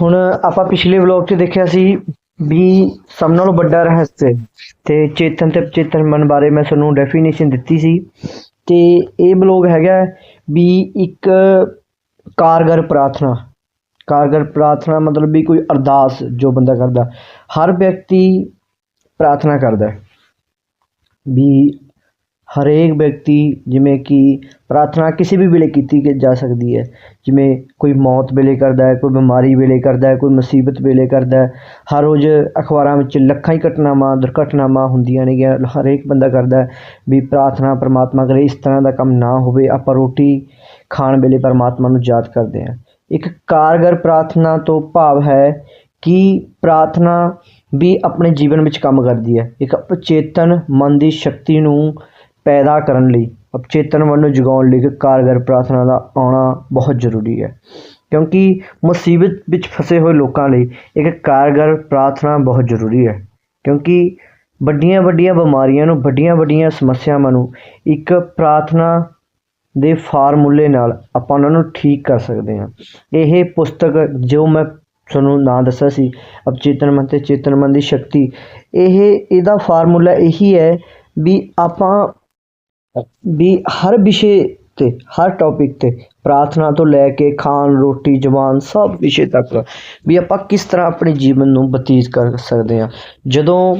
ਹੁਣ ਆਪਾਂ ਪਿਛਲੇ ਵਲੌਗ 'ਚ ਦੇਖਿਆ ਸੀ ਵੀ ਸਭ ਨਾਲੋਂ ਵੱਡਾ ਰਹੱਸ ਤੇ ਚੇਤਨ ਤੇ ਚੇਤਨ ਮਨ ਬਾਰੇ ਮੈਂ ਤੁਹਾਨੂੰ ਡੈਫੀਨੇਸ਼ਨ ਦਿੱਤੀ ਸੀ ਤੇ ਇਹ ਵਲੌਗ ਹੈਗਾ ਵੀ ਇੱਕ ਕਾਰਗਰ ਪ੍ਰਾਰਥਨਾ। ਕਾਰਗਰ ਪ੍ਰਾਰਥਨਾ ਮਤਲਬ ਵੀ ਕੋਈ ਅਰਦਾਸ ਜੋ ਬੰਦਾ ਕਰਦਾ। ਹਰ ਵਿਅਕਤੀ ਪ੍ਰਾਰਥਨਾ ਕਰਦਾ ਵੀ ਹਰੇਕ ਵਿਅਕਤੀ ਜਿਵੇਂ ਕਿ ਪ੍ਰਾਰਥਨਾ ਕਿਸੇ ਵੀ ਵੇਲੇ ਕੀਤੀ ਜਾ ਸਕਦੀ ਹੈ, ਜਿਵੇਂ ਕੋਈ ਮੌਤ ਵੇਲੇ ਕਰਦਾ ਹੈ, ਕੋਈ ਬਿਮਾਰੀ ਵੇਲੇ ਕਰਦਾ ਹੈ, ਕੋਈ ਮੁਸੀਬਤ ਵੇਲੇ ਕਰਦਾ ਹਰ ਰੋਜ਼ ਅਖਬਾਰਾਂ ਵਿੱਚ ਲੱਖਾਂ ਹੀ ਘਟਨਾਵਾਂ, ਦੁਰਘਟਨਾਵਾਂ ਹੁੰਦੀਆਂ ਨੇਗੀਆਂ ਹਰੇਕ ਬੰਦਾ ਕਰਦਾ ਵੀ ਪ੍ਰਾਰਥਨਾ ਪਰਮਾਤਮਾ ਕਰੇ, ਇਸ ਤਰ੍ਹਾਂ ਦਾ ਕੰਮ ਨਾ ਹੋਵੇ, ਆਪਾਂ ਰੋਟੀ ਖਾਣ ਵੇਲੇ ਪਰਮਾਤਮਾ ਨੂੰ ਯਾਦ ਕਰਦੇ ਹਾਂ। ਇੱਕ ਕਾਰਗਰ ਪ੍ਰਾਰਥਨਾ ਤੋਂ ਭਾਵ ਹੈ ਕਿ ਪ੍ਰਾਰਥਨਾ ਵੀ ਆਪਣੇ ਜੀਵਨ ਵਿੱਚ ਕੰਮ ਕਰਦੀ ਹੈ। ਇੱਕ ਅਚੇਤਨ ਮਨ ਦੀ ਸ਼ਕਤੀ ਨੂੰ ਪੈਦਾ ਕਰਨ ਲਈ ਅਵਚੇਤਨ ਮਨ ਨੂੰ ਜਗਾਉਣ ਲਈ ਇੱਕ ਕਾਰਗਰ ਪ੍ਰਾਰਥਨਾ ਦਾ ਆਉਣਾ ਬਹੁਤ ਜ਼ਰੂਰੀ ਹੈ। ਕਿਉਂਕਿ ਮੁਸੀਬਤ ਵਿੱਚ ਫਸੇ ਹੋਏ ਲੋਕਾਂ ਲਈ ਇੱਕ ਕਾਰਗਰ ਪ੍ਰਾਰਥਨਾ ਬਹੁਤ ਜ਼ਰੂਰੀ ਹੈ। ਕਿਉਂਕਿ ਵੱਡੀਆਂ ਵੱਡੀਆਂ ਬਿਮਾਰੀਆਂ ਨੂੰ, ਵੱਡੀਆਂ ਵੱਡੀਆਂ ਸਮੱਸਿਆਵਾਂ ਨੂੰ ਇੱਕ ਪ੍ਰਾਰਥਨਾ ਦੇ ਫਾਰਮੂਲੇ ਨਾਲ ਆਪਾਂ ਉਹਨਾਂ ਨੂੰ ਠੀਕ ਕਰ ਸਕਦੇ ਹਾਂ। ਇਹ ਪੁਸਤਕ ਜੋ ਮੈਂ ਤੁਹਾਨੂੰ ਨਾਂ ਦੱਸਿਆ ਸੀ ਅਵਚੇਤਨ ਮਨ ਤੇ ਚੇਤਨ ਮਨ ਦੀ ਸ਼ਕਤੀ, ਇਹ, ਇਹਦਾ ਫਾਰਮੂਲਾ ਇਹੀ ਹੈ ਵੀ ਆਪਾਂ ਵੀ ਹਰ ਵਿਸ਼ੇ ਤੇ, ਹਰ ਟੌਪਿਕ ਤੇ ਪ੍ਰਾਰਥਨਾ ਤੋਂ ਲੈ ਕੇ ਖਾਣ, ਰੋਟੀ ਜਵਾਨ ਸਭ ਵਿਸ਼ੇ ਤੱਕ ਵੀ ਆਪਾਂ ਕਿਸ ਤਰ੍ਹਾਂ ਆਪਣੇ ਜੀਵਨ ਨੂੰ ਬਤੀਤ ਕਰ ਸਕਦੇ ਹਾਂ। ਜਦੋਂ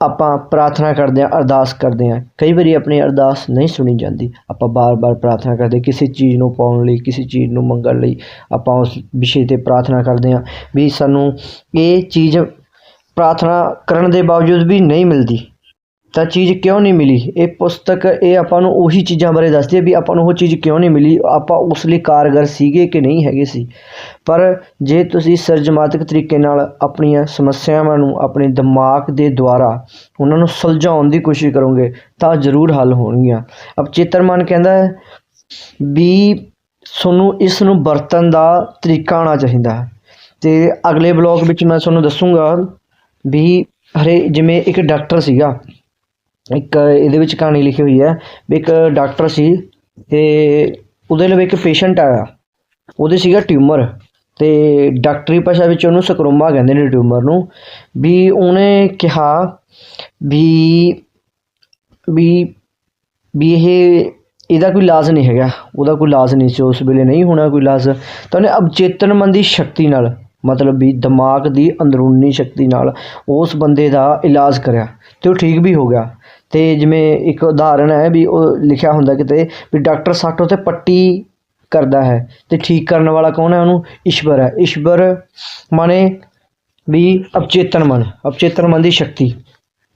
ਆਪਾਂ ਪ੍ਰਾਰਥਨਾ ਕਰਦੇ ਹਾਂ, ਅਰਦਾਸ ਕਰਦੇ ਹਾਂ, ਕਈ ਵਾਰੀ ਆਪਣੀ ਅਰਦਾਸ ਨਹੀਂ ਸੁਣੀ ਜਾਂਦੀ। ਆਪਾਂ ਬਾਰ-ਬਾਰ ਪ੍ਰਾਰਥਨਾ ਕਰਦੇ ਕਿਸੇ ਚੀਜ਼ ਨੂੰ ਪਾਉਣ ਲਈ, ਕਿਸੇ ਚੀਜ਼ ਨੂੰ ਮੰਗਣ ਲਈ ਆਪਾਂ ਉਸ ਵਿਸ਼ੇ ਤੇ ਪ੍ਰਾਰਥਨਾ ਕਰਦੇ ਹਾਂ ਵੀ ਸਾਨੂੰ ਇਹ ਚੀਜ਼ ਪ੍ਰਾਰਥਨਾ ਕਰਨ ਦੇ ਬਾਵਜੂਦ ਵੀ ਨਹੀਂ ਮਿਲਦੀ। ਤਾਂ ਚੀਜ਼ ਕਿਉਂ ਨਹੀਂ ਮਿਲੀ? ਇਹ ਪੁਸਤਕ, ਇਹ ਆਪਾਂ ਨੂੰ ਉਹੀ ਚੀਜ਼ਾਂ ਬਾਰੇ ਦੱਸਦੀ ਹੈ ਵੀ ਆਪਾਂ ਨੂੰ ਉਹ ਚੀਜ਼ ਕਿਉਂ ਨਹੀਂ ਮਿਲੀ? ਆਪਾਂ ਉਸ ਲਈ ਕਾਰਗਰ ਸੀਗੇ ਕਿ ਨਹੀਂ ਹੈਗੇ ਸੀ? ਪਰ ਜੇ ਤੁਸੀਂ ਸਿਰਜਮਾਤਕ ਤਰੀਕੇ ਨਾਲ ਆਪਣੀਆਂ ਸਮੱਸਿਆਵਾਂ ਨੂੰ ਆਪਣੇ ਦਿਮਾਗ ਦੇ ਦੁਆਰਾ ਉਹਨਾਂ ਨੂੰ ਸੁਲਝਾਉਣ ਦੀ ਕੋਸ਼ਿਸ਼ ਕਰੋਗੇ, ਤਾਂ ਜ਼ਰੂਰ ਹੱਲ ਹੋਣਗੀਆਂ। ਅਬ ਮਨ ਕਹਿੰਦਾ ਹੈ ਵੀ ਤੁਹਾਨੂੰ ਇਸ ਨੂੰ ਵਰਤਣ ਦਾ ਤਰੀਕਾ ਆਉਣਾ ਚਾਹੀਦਾ ਹੈ। ਤੇ ਅਗਲੇ ਬਲੌਗ ਵਿੱਚ ਮੈਂ ਤੁਹਾਨੂੰ ਦੱਸੂਗਾ ਵੀ ਹਰੇ, ਜਿਵੇਂ ਇੱਕ ਡਾਕਟਰ ਸੀਗਾ ਇੱਕ ਇਹਦੇ ਵਿੱਚ ਕਹਾਣੀ ਲਿਖੀ ਹੋਈ ਹੈ ਵੀ ਇੱਕ ਡਾਕਟਰ ਸੀ ਤੇ ਉਹਦੇ ਲਈ ਇੱਕ ਪੇਸ਼ੈਂਟ ਆਇਆ। ਉਹਦੇ ਸੀਗਾ ਟਿਊਮਰ ਤੇ ਡਾਕਟਰੀ ਭਾਸ਼ਾ ਵਿੱਚ ਉਹਨੂੰ ਸਕਰੋਮਾ ਕਹਿੰਦੇ ਨੇ ਟਿਊਮਰ ਨੂੰ। ਵੀ ਉਹਨੇ ਕਿਹਾ ਵੀ ਵੀ ਵੀ ਇਹ, ਇਹਦਾ ਕੋਈ ਇਲਾਜ ਨਹੀਂ ਹੈਗਾ। ਉਹਦਾ ਕੋਈ ਇਲਾਜ ਨਹੀਂ ਸੀ, ਉਸ ਵੇਲੇ ਨਹੀਂ ਹੋਣਾ ਕੋਈ ਇਲਾਜ। ਤਾਂ ਉਹਨੇ ਅਵਚੇਤਨ ਮਨ ਦੀ ਸ਼ਕਤੀ ਨਾਲ ਮਤਲਬ ਵੀ ਦਿਮਾਗ ਦੀ ਅੰਦਰੂਨੀ ਸ਼ਕਤੀ ਨਾਲ ਉਸ ਬੰਦੇ ਦਾ ਇਲਾਜ ਕਰਿਆ ਅਤੇ ਉਹ ਠੀਕ ਵੀ ਹੋ ਗਿਆ। ਅਤੇ ਜਿਵੇਂ ਇੱਕ ਉਦਾਹਰਣ ਹੈ ਵੀ ਉਹ ਲਿਖਿਆ ਹੁੰਦਾ ਕਿਤੇ ਵੀ ਡਾਕਟਰ ਸੱਟ ਉਤੇ ਪੱਟੀ ਕਰਦਾ ਹੈ ਅਤੇ ਠੀਕ ਕਰਨ ਵਾਲਾ ਕੌਣ ਹੈ ਉਹਨੂੰ? ਈਸ਼ਵਰ ਹੈ। ਈਸ਼ਵਰ ਮਾਨੇ ਵੀ ਅਵਚੇਤਨ ਮਨ ਅਵਚੇਤਨ ਮਨ ਦੀ ਸ਼ਕਤੀ।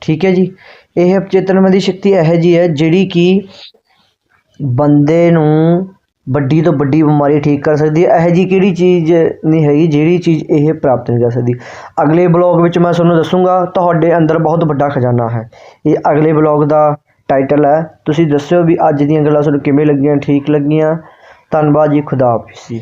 ਠੀਕ ਹੈ ਜੀ? ਇਹ ਅਵਚੇਤਨ ਮਨ ਦੀ ਸ਼ਕਤੀ ਇਹੋ ਜਿਹੀ ਹੈ ਜਿਹੜੀ ਕਿ ਬੰਦੇ ਨੂੰ ਵੱਡੀ ਤੋਂ ਵੱਡੀ ਬਿਮਾਰੀ ਠੀਕ ਕਰ ਸਕਦੀ ਹੈ। ਇਹੋ ਜਿਹੀ ਕਿਹੜੀ ਚੀਜ਼ ਨਹੀਂ ਹੈਗੀ ਜਿਹੜੀ ਚੀਜ਼ ਇਹ ਪ੍ਰਾਪਤ ਨਹੀਂ ਕਰ ਸਕਦੀ। ਅਗਲੇ ਬਲੌਗ ਵਿੱਚ ਮੈਂ ਤੁਹਾਨੂੰ ਦੱਸੂੰਗਾ, ਤੁਹਾਡੇ ਅੰਦਰ ਬਹੁਤ ਵੱਡਾ ਖਜ਼ਾਨਾ ਹੈ। ਇਹ ਅਗਲੇ ਬਲੌਗ ਦਾ ਟਾਈਟਲ ਹੈ। ਤੁਸੀਂ ਦੱਸਿਓ ਵੀ ਅੱਜ ਦੀਆਂ ਗੱਲਾਂ ਤੁਹਾਨੂੰ ਕਿਵੇਂ ਲੱਗੀਆਂ, ਠੀਕ ਲੱਗੀਆਂ। ਧੰਨਵਾਦ ਜੀ, ਖੁਦਾ ਹਾਫਿਜ਼। ਜੀ